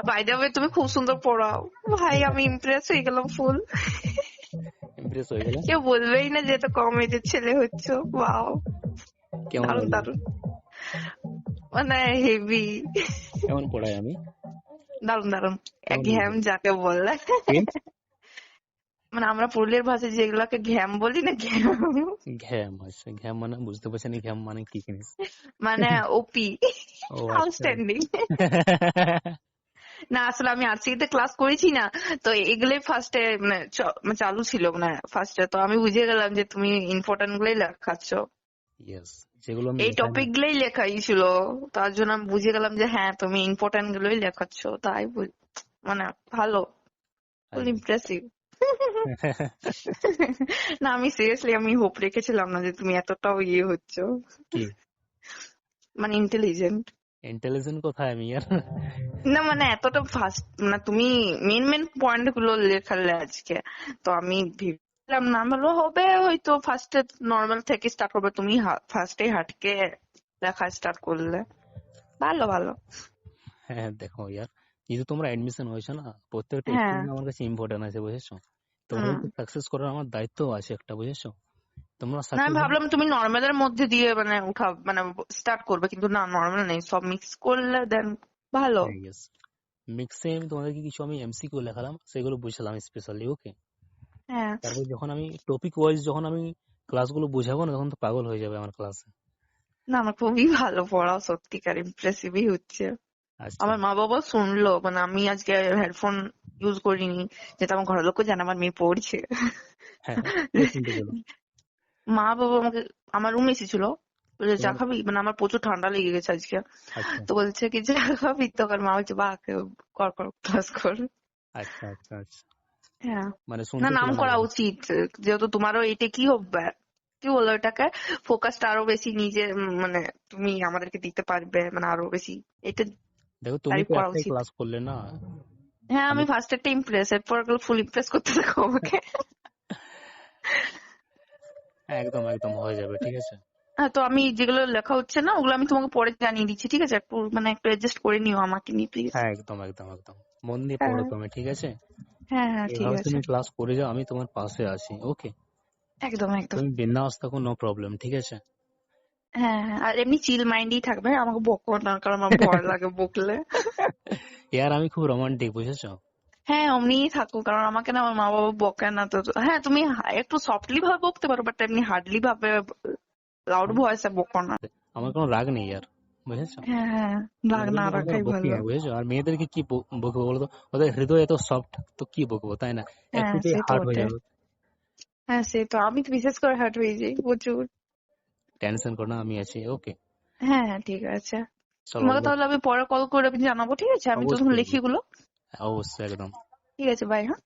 By the way তুমি খুব সুন্দর পড়াও। ভাই আমি ইমপ্রেস হয়ে গেলাম ফুল ইমপ্রেস হয়ে গেলে? কেউ বলবেই না যে এত কম এজের ছেলে হচ্ছে। ওয়াও কেমন লাগল? দারুণ মানে হেভি কেমন পড়াই আমি? দারুণ দারুণ কেমন ঘ্যাম যাকে বললে মানে আমরা পুরুলিয়ার ভাষায় যেগুলোকে ঘ্যাম বলি না ঘ্যাম। ঘ্যাম আচ্ছা ঘ্যাম মানে বুঝতে পারছি না ঘ্যাম মানে কি জিনিস? মানে ওপি। আউটস্ট্যান্ডিং না আসলে আমি আরসিতে ক্লাস করেছি না। তো এগুলোই ফার্স্টে মানে মানে চালু ছিল মানে ফার্স্টে তো আমি বুঝে গেলাম যে তুমি ইম্পর্টেন্ট গুলোই লেখাচ্ছ যেগুলো এই টপিক গুলোই লেখাই ছিল। তার জন্য আমি বুঝে গেলাম যে হ্যাঁ তুমি ইম্পর্টেন্ট গুলোই লেখাচ্ছ। তাই মানে ভালো। ফুল না। ইমপ্রেসিভ না আমি সিরিয়াসলি আমি হোপ রেখেছিলাম না যে তুমি এতটাও ইয়ে হচ্ছ। মানে ইন্টেলিজেন্ট ইন্টেলিজেন্ট কোথায় আমি আর? না মানে এতটা ফাস্ট মানে তুমি মেন মেন পয়েন্টগুলো লেখালে আজকে। তো আমি ভেবেছিলাম না ভালো হবে হয়তো ফার্স্টে নর্মাল থেকে স্টার্ট করবে। তুমি ফার্স্টে হাটকে লেখা স্টার্ট করলে। ভালো ভালো। হ্যাঁ দেখো ইয়ার যেহেতু তোমরা এডমিশন হয়েছো না প্রত্যেকটা হ্যাঁ। আমার কাছে ইম্পর্টেন্ট আছে বুঝেছ? তোমাদেরকে সাকসেস করার আমার দায়িত্ব আছে একটা বুঝেছ? তোমরা না আমি ভাবলাম তুমি নর্মালের মধ্যে দিয়ে মানে উঠা মানে স্টার্ট করবে কিন্তু না নর্মাল নেই। সব মিক্স করলে দেন ভালো। হ্যাঁ. মিক্সে আমি তোমাদেরকে কিছু আমি এমসিকিউ লেখালাম সেগুলো বুঝলাম স্পেশালি ওকে হ্যাঁ। তারপর যখন আমি টপিক ওয়াইজ যখন আমি ক্লাসগুলো বুঝাবো না তখন তো পাগল হয়ে যাবে আমার ক্লাসে না আমার খুবই ভালো পড়াও সত্যিকার ইমপ্রেসিভই হচ্ছে। আচ্ছা। আমার মা বাবা শুনলো মানে আমি আজকে হেডফোন ইউজ করিনি যেটা আমার ঘরের লোকও জানে আমার মেয়ে পড়ছে হ্যাঁ হ্যাঁ, শুনতে পেল। মা বাবা আমাকে আমার রুমে এসেছিল। বলে চা খাবি? মানে আমার প্রচুর ঠান্ডা লেগে গেছে আজকে। আচ্ছা। তো বলছে কি চা খাবি? তখন মা বলছে বা কর কর ক্লাস কর। আচ্ছা আচ্ছা আচ্ছা। হ্যাঁ। মানে না নাম করা উচিত। যেহেতু তোমারও এটা কি হবে কি বলল এটাকে? ফোকাসটা আরও বেশি নিজে মানে তুমি আমাদেরকে দিতে পারবে মানে আরও বেশি। এটা দেখো তুমি তো করা উচিত। ক্লাস করলে না? হ্যাঁ আমি ফার্স্ট একটা ইমপ্রেস এরপর ফুল ইমপ্রেস করতে থাকো আমাকে। একদম একদম হয়ে যাবে ঠিক আছে। হ্যাঁ তো আমি যেগুলো লেখা হচ্ছে না ওগুলো আমি তোমাকে পরে জানিয়ে দিচ্ছি ঠিক আছে? একটু মানে একটু অ্যাডজাস্ট করে নিও আমাকে নিয়ে প্লিজ হ্যাঁ একদম একদম একদম। মন দিয়ে হ্যাঁ। পড়ো তুমি ঠিক আছে? হ্যাঁ হ্যাঁ ঠিক আছে। তুমি ক্লাস করে যাও আমি তোমার পাশে আছি ওকে একদম একদম। তুমি বিন্দাস থাকো নো প্রবলেম ঠিক আছে? হ্যাঁ হ্যাঁ আর এমনি চিল মাইন্ডই থাকবে আমাকে বকো না কারণ আমার ভয় লাগে বকলে। ইয়ার আমি খুব রোমান্টিক বুঝেছ? হ্যাঁ অমনিই থাকো কারণ আমাকে না আমার মা বাবা বকে না তো হ্যাঁ তুমি একটু সফটলি ভাবে বকতে পারো বাট এমনি হার্ডলি ভাবে লাউড ভয়েসে বকো না। আমার কোনো রাগ নেই ইয়ার বুঝেছ? হ্যাঁ হ্যাঁ রাগ না রাখাই ভালো। বুঝেছ? আর মেয়েদেরকে কি বকবো বলো তো? ওদের হৃদয় এত সফট তো কি বকবো তাই না? হ্যাঁ একটুতেই সে তো হার্ড হয়ে। যাবে। হ্যাঁ সে তো আমি তো বিশেষ করে হার্ট হয়ে যাই প্রচুর। টেনশন করো না আমি আছি ওকে হ্যাঁ হ্যাঁ ঠিক আছে। তোমাকে তাহলে আমি পরে কল করে আমি জানাব ঠিক আছে? আমি তো লিখি গুলো অবশ্যই একদম। ঠিক আছে বাই হ্যাঁ?